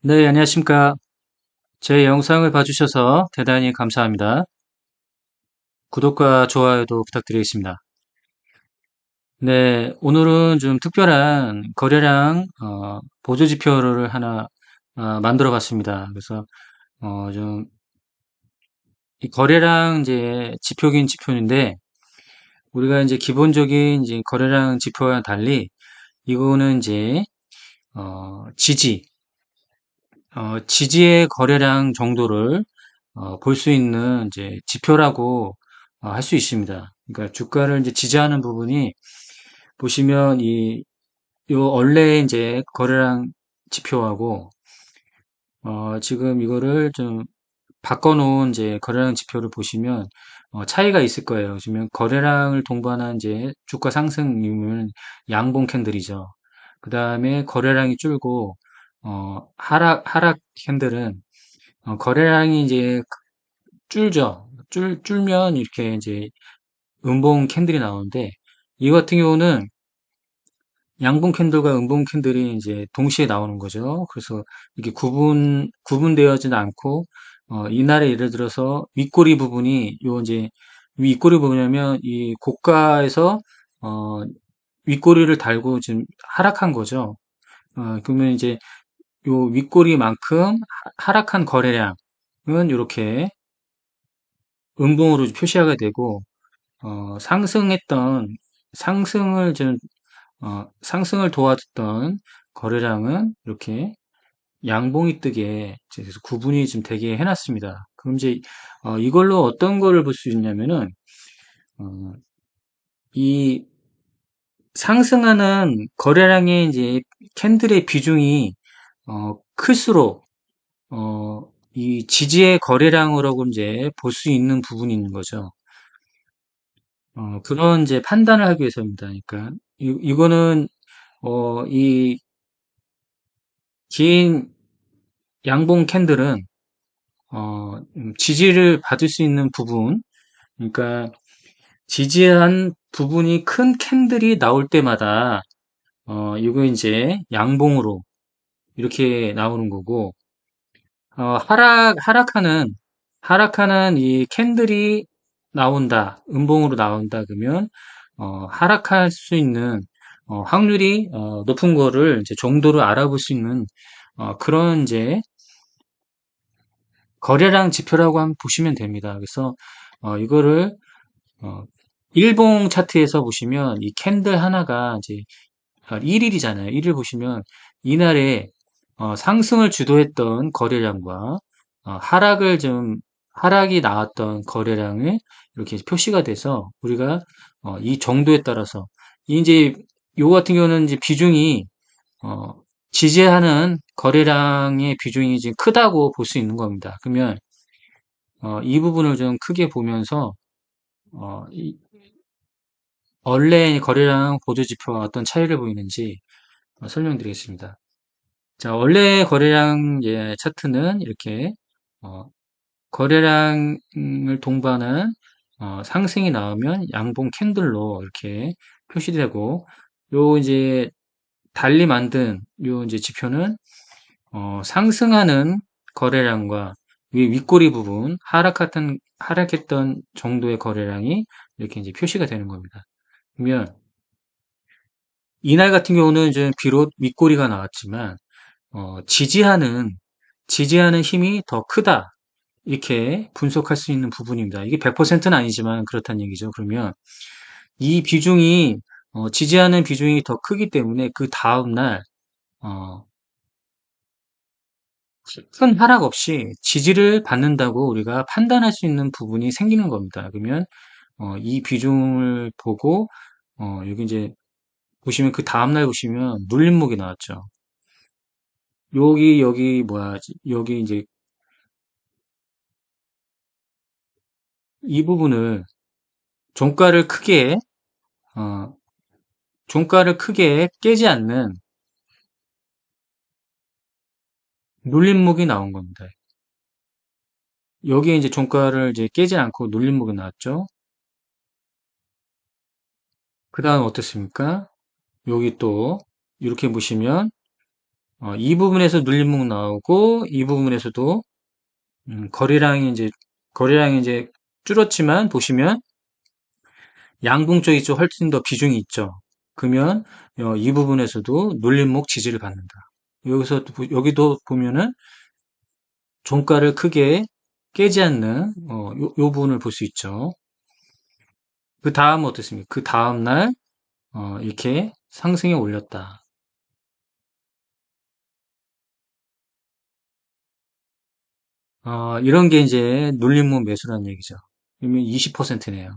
네, 안녕하십니까. 제 영상을 봐주셔서 대단히 감사합니다. 구독과 좋아요도 부탁드리겠습니다. 네, 오늘은 좀 특별한 거래량 어, 보조지표를 하나 어, 만들어 봤습니다. 그래서 어, 좀 거래량 이제 지표긴 지표인데 우리가 이제 기본적인 이제 거래량 지표와 달리 이거는 이제 어, 지지 어, 지지의 거래량 정도를 어, 볼 수 있는 이제 지표라고 어, 할 수 있습니다. 그러니까 주가를 이제 지지하는 부분이 보시면 이, 요 원래 이제 거래량 지표하고 어, 지금 이거를 좀 바꿔놓은 이제 거래량 지표를 보시면 어, 차이가 있을 거예요. 지금 거래량을 동반한 이제 주가 상승률은 양봉 캔들이죠. 그 다음에 거래량이 줄고 어, 하락 하락 캔들은 어, 거래량이 이제 줄죠. 줄 줄면 이렇게 이제 음봉 캔들이 나오는데 이 같은 경우는 양봉 캔들과 음봉 캔들이 이제 동시에 나오는 거죠. 그래서 이게 구분 구분되어지는 않고 어, 이날에 예를 들어서 윗꼬리 부분이 요 이제 윗꼬리 부분이면 이 고가에서 어, 윗꼬리를 달고 지금 하락한 거죠. 어, 그러면 이제 요 윗꼬리만큼 하락한 거래량은 이렇게 음봉으로 표시하게 되고 어, 상승했던 상승을 좀 어, 상승을 도와줬던 거래량은 이렇게 양봉이 뜨게 그래서 구분이 좀 되게 해놨습니다. 그럼 이제 어, 이걸로 어떤 거를 볼 수 있냐면은 어, 이 상승하는 거래량의 이제 캔들의 비중이 어, 클수록 어, 이 지지의 거래량으로 이제 볼 수 있는 부분이 있는 거죠. 어, 그런 이제 판단을 하기 위해서입니다. 그러니까 이, 이거는 어, 이 긴 양봉 캔들은 어, 음, 지지를 받을 수 있는 부분, 그러니까 지지한 부분이 큰 캔들이 나올 때마다 어, 이거 이제 양봉으로 이렇게 나오는 거고 어, 하락 하락하는 하락하는 이 캔들이 나온다, 음봉으로 나온다 그러면 어, 하락할 수 있는 어, 확률이 어, 높은 거를 이제 정도를 알아볼 수 있는 어, 그런 이제 거래량 지표라고 한번 보시면 됩니다. 그래서 어, 이거를 어, 일봉 차트에서 보시면 이 캔들 하나가 이제 1일이잖아요. 1일 보시면 이날에 어, 상승을 주도했던 거래량과 어, 하락을 좀 하락이 나왔던 거래량을 이렇게 표시가 돼서 우리가 어, 이 정도에 따라서 이제 요 같은 경우는 이제 비중이 어, 지지하는 거래량의 비중이 지금 크다고 볼 수 있는 겁니다. 그러면 어, 이 부분을 좀 크게 보면서 어, 이, 원래 거래량 보조 지표와 어떤 차이를 보이는지 어, 설명드리겠습니다. 자, 원래 거래량 예, 차트는 이렇게 어, 거래량을 동반한 어, 상승이 나오면 양봉 캔들로 이렇게 표시되고 요 이제 달리 만든 요 이제 지표는 어, 상승하는 거래량과 위 윗꼬리 부분 하락했던 하락했던 정도의 거래량이 이렇게 이제 표시가 되는 겁니다. 그러면 이날 같은 경우는 이제 비록 윗꼬리가 나왔지만 어, 지지하는 지지하는 힘이 더 크다 이렇게 분석할 수 있는 부분입니다. 이게 100%는 아니지만 그렇다는 얘기죠. 그러면 이 비중이 어, 지지하는 비중이 더 크기 때문에 그 다음 날 어, 큰 하락 없이 지지를 받는다고 우리가 판단할 수 있는 부분이 생기는 겁니다. 그러면 어, 이 비중을 보고 어, 여기 이제 보시면 그 다음날 보시면 눌림목이 나왔죠. 여기 여기 뭐야 여기 이제 이 부분을 종가를 크게 어, 종가를 크게 깨지 않는 눌림목이 나온 겁니다. 여기에 이제 종가를 이제 깨지 않고 눌림목이 나왔죠. 그 다음 어떻습니까? 여기 또 이렇게 보시면 어, 이 부분에서 눌림목 나오고 이 부분에서도 음, 거래량이 이제 거래량이 이제 줄었지만 보시면 양봉 쪽이 좀 훨씬 더 비중이 있죠. 그러면 어, 이 부분에서도 눌림목 지지를 받는다. 여기서 여기도 보면은 종가를 크게 깨지 않는 어, 요, 요 부분을 볼 수 있죠. 그 다음 어떻습니까? 그 다음 날 어, 이렇게 상승에 올렸다. 어, 이런 게 이제 눌림목 매수라는 얘기죠. 그러면 20%네요.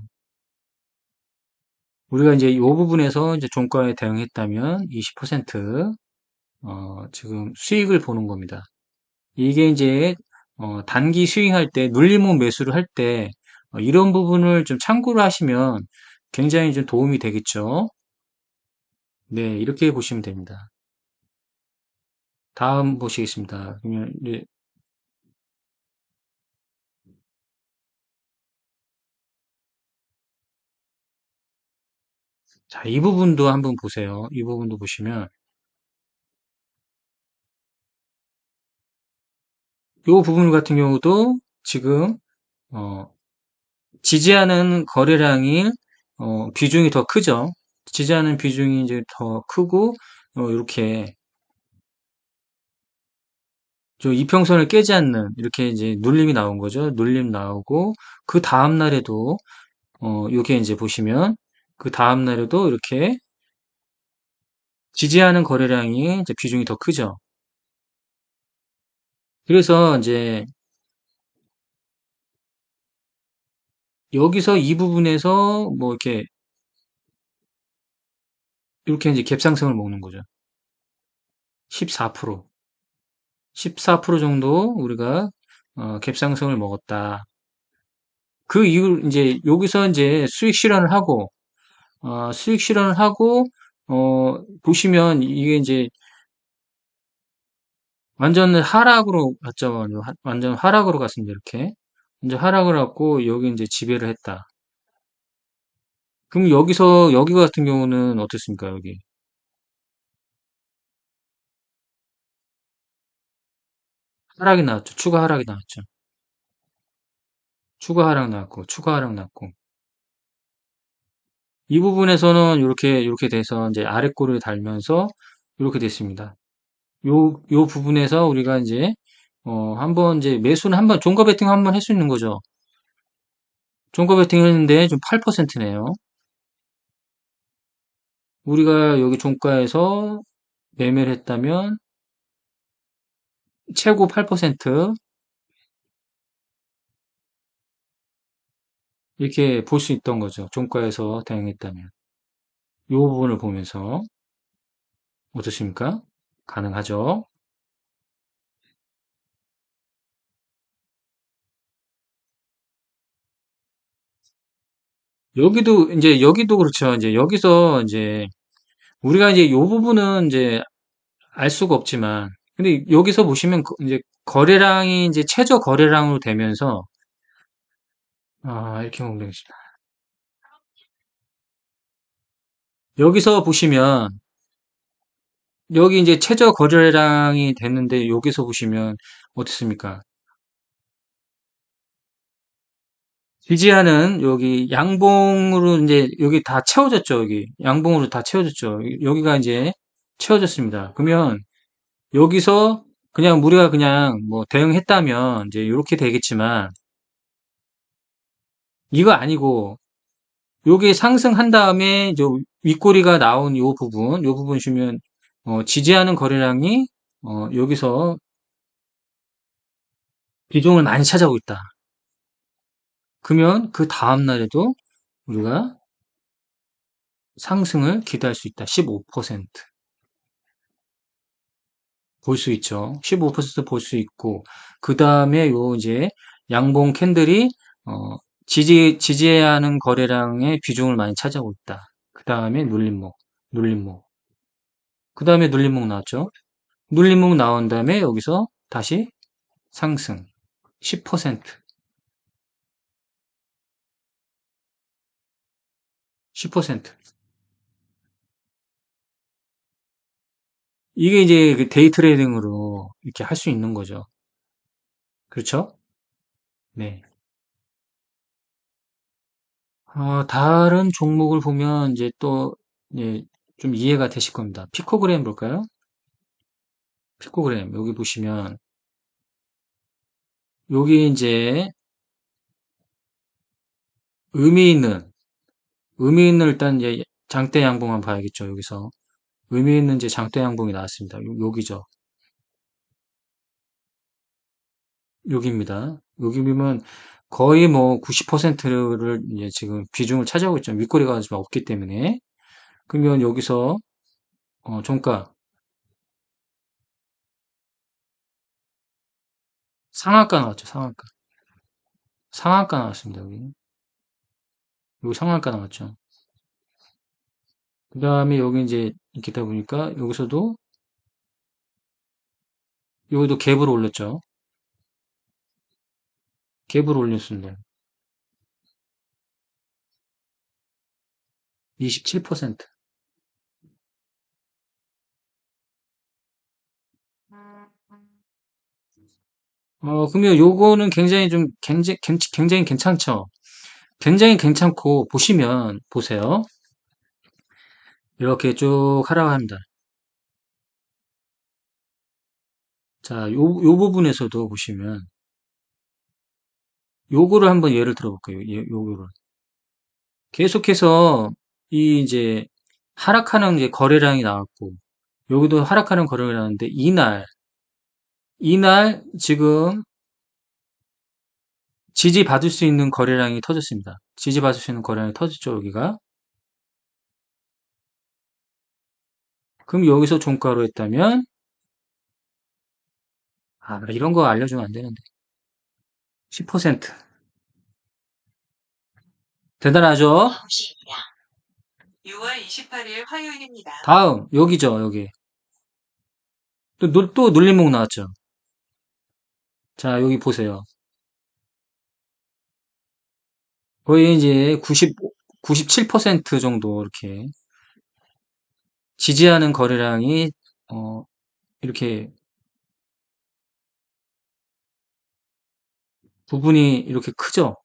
우리가 이제 이 부분에서 이제 종가에 대응했다면 20% 어, 지금 수익을 보는 겁니다. 이게 이제 어, 단기 스윙할 때 눌림목 매수를 할때 어, 이런 부분을 좀 참고를 하시면 굉장히 좀 도움이 되겠죠. 네, 이렇게 보시면 됩니다. 다음 보시겠습니다. 그러면 자, 이 부분도 한번 보세요. 이 부분도 보시면 이 부분 같은 경우도 지금 어, 지지하는 거래량이 어, 비중이 더 크죠. 지지하는 비중이 이제 더 크고 어, 이렇게 저 이평선을 깨지 않는 이렇게 이제 눌림이 나온 거죠. 눌림 나오고 그 다음 날에도 어, 요게 이제 보시면 그 다음 날에도 이렇게 지지하는 거래량이 비중이 더 크죠. 그래서 이제 여기서 이 부분에서 뭐 이렇게 이렇게 이제 갭상승을 먹는 거죠. 14% 14% 정도 우리가 어, 갭상승을 먹었다. 그 이후 이제 여기서 이제 수익 실현을 하고 어, 수익 실현을 하고 어, 보시면 이게 이제 완전 하락으로 갔죠. 완전 하락으로 갔습니다. 이렇게 이제 하락을 하고 여기 이제 지배를 했다. 그럼 여기서 여기 같은 경우는 어떻습니까? 여기 하락이 나왔죠. 추가 하락이 나왔죠. 추가 하락 나왔고 추가 하락 나왔고 이 부분에서는 이렇게 이렇게 돼서 이제 아래꼬를 달면서 이렇게 됐습니다. 요, 요 부분에서 우리가 이제, 어, 한번 이제 매수는 한번 종가 베팅 한번 할 수 있는 거죠. 종가 베팅 했는데 좀 8%네요. 우리가 여기 종가에서 매매를 했다면 최고 8% 이렇게 볼 수 있던 거죠. 종가에서 대응했다면. 이 부분을 보면서 어떠십니까? 가능하죠? 여기도 이제 여기도 그렇죠. 이제 여기서 이제 우리가 이제 이 부분은 이제 알 수가 없지만 근데 여기서 보시면 이제 거래량이 이제 최저 거래량으로 되면서 아 이렇게 되겠습니다. 여기서 보시면 여기 이제 최저 거래량이 됐는데 여기서 보시면 어떻습니까? 지지하는 여기 양봉으로 이제 여기 다 채워졌죠. 여기 양봉으로 다 채워졌죠. 여기가 이제 채워졌습니다. 그러면 여기서 그냥 우리가 그냥 뭐 대응했다면 이제 이렇게 되겠지만 이거 아니고 요게 상승한 다음에 저 윗꼬리가 나온 요 부분, 요 부분 주면 어, 지지하는 거래량이 어, 여기서 비중을 많이 차지하고 있다. 그러면 그 다음 날에도 우리가 상승을 기대할 수 있다. 15%. 볼 수 있죠. 15%볼 수 있고, 그 다음에 요 이제 양봉 캔들이, 어, 지지, 지지해야 하는 거래량의 비중을 많이 차지하고 있다. 그 다음에 눌림목, 눌림목. 그 다음에 눌림목 나왔죠. 눌림목 나온 다음에 여기서 다시 상승. 10%. 10%. 이게 이제 그 데이 트레이딩으로 이렇게 할 수 있는 거죠. 그렇죠? 네. 어, 다른 종목을 보면 이제 또, 예, 좀 이해가 되실 겁니다. 피코그램 볼까요? 피코그램. 여기 보시면, 여기 이제 의미 있는, 의미 있는 일단 이제 장대 양봉만 봐야겠죠, 여기서. 의미 있는 이제 장대 양봉이 나왔습니다. 요- 여기죠. 여기입니다. 여기 보면 거의 뭐 90%를 이제 지금 비중을 차지하고 있죠. 윗꼬리가 좀 없기 때문에. 그러면 여기서, 어, 종가, 상한가 나왔죠, 상한가. 상한가 나왔습니다, 여기. 여기 상한가 나왔죠. 그 다음에 여기 이제 이렇게 다 보니까 여기서도, 여기도 갭을 올렸죠. 갭을 올렸습니다. 27%. 어, 그러면 요거는 굉장히 좀, 굉장히, 굉장히 괜찮죠? 굉장히 괜찮고, 보시면, 보세요. 이렇게 쭉 하락합니다. 자, 요, 요 부분에서도 보시면, 요거를 한번 예를 들어볼까요? 예, 요거를. 계속해서, 이 이제, 하락하는 이제 거래량이 나왔고, 여기도 하락하는 거래량이 나왔는데, 이날, 이날 지금 지지 받을 수 있는 거래량이 터졌습니다. 지지 받을 수 있는 거래량이 터졌죠, 여기가. 그럼 여기서 종가로 했다면, 아, 이런 거 알려주면 안 되는데. 10%. 대단하죠? 6월 28일 화요일입니다. 다음, 여기죠, 여기. 또, 또, 또 눌림목 나왔죠? 자, 여기 보세요. 거의 이제 90, 97% 정도 이렇게 지지하는 거래량이, 어, 이렇게 부분이 이렇게 크죠?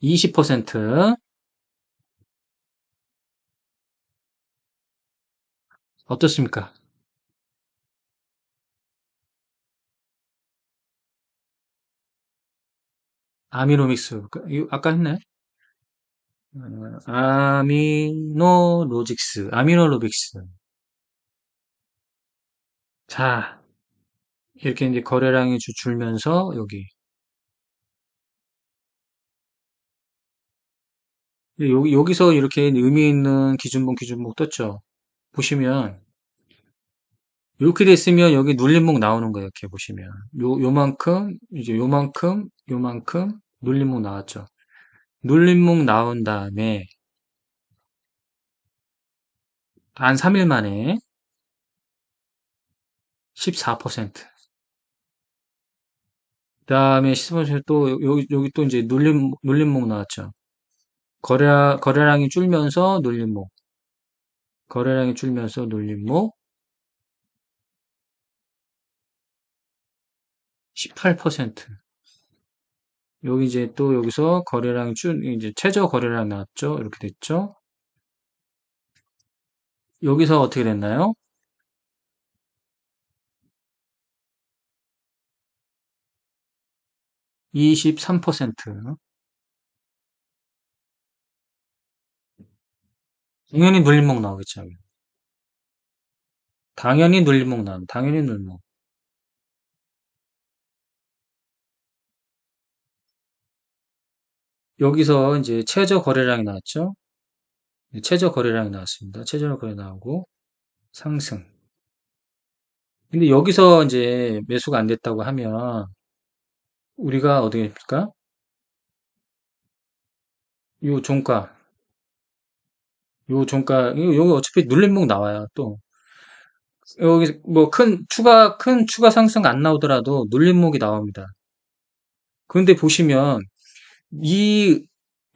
(20%) 어떻습니까? 아미노믹스 그, 아까 했나요? 어, 아미노로직스 아미노로빅스 자 이렇게 이제 거래량이 주- 줄면서 여기 여기 여기서 이렇게 의미 있는 기준봉 기준봉 떴죠. 보시면 이렇게 됐으면 여기 눌림목 나오는 거예요. 이렇게 보시면 요 요만큼 이제 요만큼 요만큼 눌림목 나왔죠. 눌림목 나온 다음에 한 3일 만에 14%. 그 다음에 14%또 여기 여기 또 이제 눌림 눌림목 나왔죠. 거래 거래량이 줄면서 눌림목. 거래량이 줄면서 눌림목. 18%. 여기 이제 또 여기서 거래량이 줄, 이제 최저 거래량 나왔죠? 이렇게 됐죠? 여기서 어떻게 됐나요? 23%. 당연히 눌림목 나오겠죠. 당연히 눌림목 나옵니다. 당연히 눌림목. 여기서 이제 최저 거래량이 나왔죠? 네, 최저 거래량이 나왔습니다. 최저 거래 나오고 상승. 근데 여기서 이제 매수가 안 됐다고 하면 우리가 어떻게 됩니까? 요 종가, 요 종가, 여기 어차피 눌림목 나와요. 또 여기 뭐 큰 추가 큰 추가 상승 안 나오더라도 눌림목이 나옵니다. 그런데 보시면 이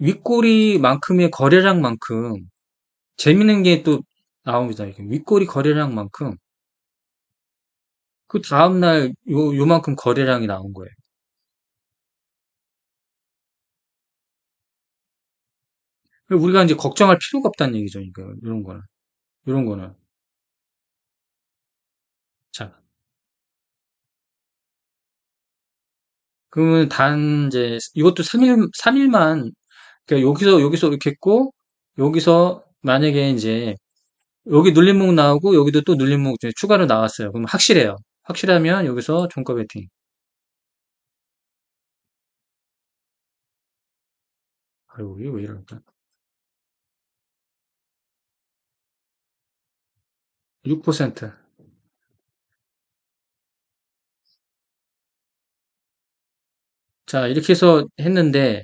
윗꼬리만큼의 거래량만큼 재밌는 게 또 나옵니다. 윗꼬리 거래량만큼 그 다음날 요, 요만큼 거래량이 나온 거예요. 우리가 이제 걱정할 필요가 없다는 얘기죠. 이거, 이런 거는. 이런 거는. 자, 그러면 단 이제 이것도 3일 3일만 그러니까 여기서 여기서 이렇게 했고 여기서 만약에 이제 여기 눌림목 나오고 여기도 또 눌림목 추가로 나왔어요. 그럼 확실해요. 확실하면 여기서 종가 베팅. 아이고 이게 왜 이럴까? 6%. 자, 이렇게 해서 했는데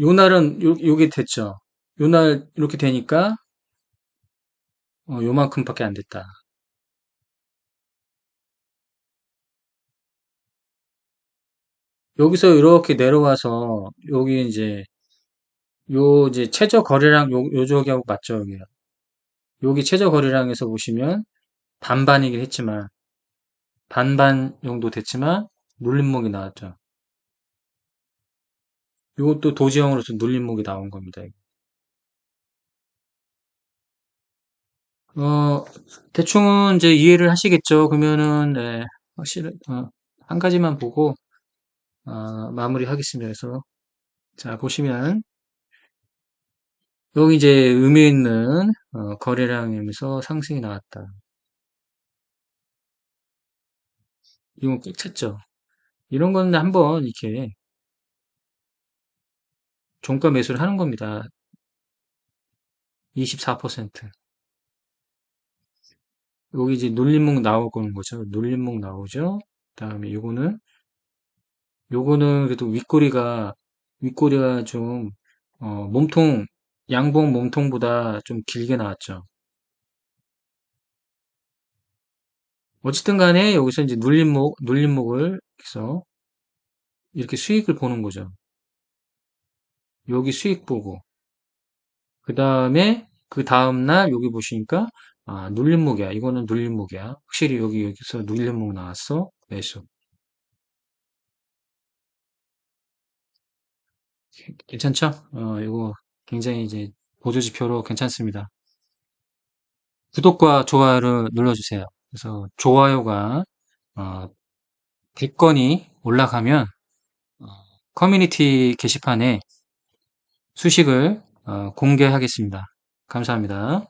요 날은 요, 요게 됐죠. 요 날 이렇게 되니까 어, 요만큼밖에 안 됐다. 여기서 이렇게 내려와서 여기 이제 요 이제 최저 거래량 요, 요 저기하고 맞죠, 여기요. 여기 최저 거래량에서 보시면 반반이긴 했지만 반반 정도 됐지만 눌림목이 나왔죠. 이것도 도지형으로서 눌림목이 나온 겁니다. 어, 대충은 이제 이해를 하시겠죠. 그러면은 네, 확실히 어, 한 가지만 보고 어, 마무리 하겠습니다. 그래서 자 보시면 여기 이제 의미 있는 어, 거래량이면서 상승이 나왔다. 이건 꽉 찼죠. 이런 거는 한번 이렇게 종가 매수를 하는 겁니다. 24%. 여기 이제 눌림목 나오는 거죠. 눌림목 나오죠. 그다음에 요거는 요거는 그래도 윗꼬리가 윗꼬리가 좀 어, 몸통 양봉 몸통보다 좀 길게 나왔죠. 어쨌든 간에 여기서 이제 눌림목 눌림목을 해서 이렇게 수익을 보는 거죠. 여기 수익 보고 그 다음에 그 다음날 여기 보시니까 아 눌림목이야. 이거는 눌림목이야. 확실히 여기 여기서 눌림목 나왔어. 매수. 괜찮죠? 어, 이거 굉장히 이제 보조 지표로 괜찮습니다. 구독과 좋아요를 눌러주세요. 그래서 좋아요가 어, 100건이 올라가면 어, 커뮤니티 게시판에 수식을 어, 공개하겠습니다. 감사합니다.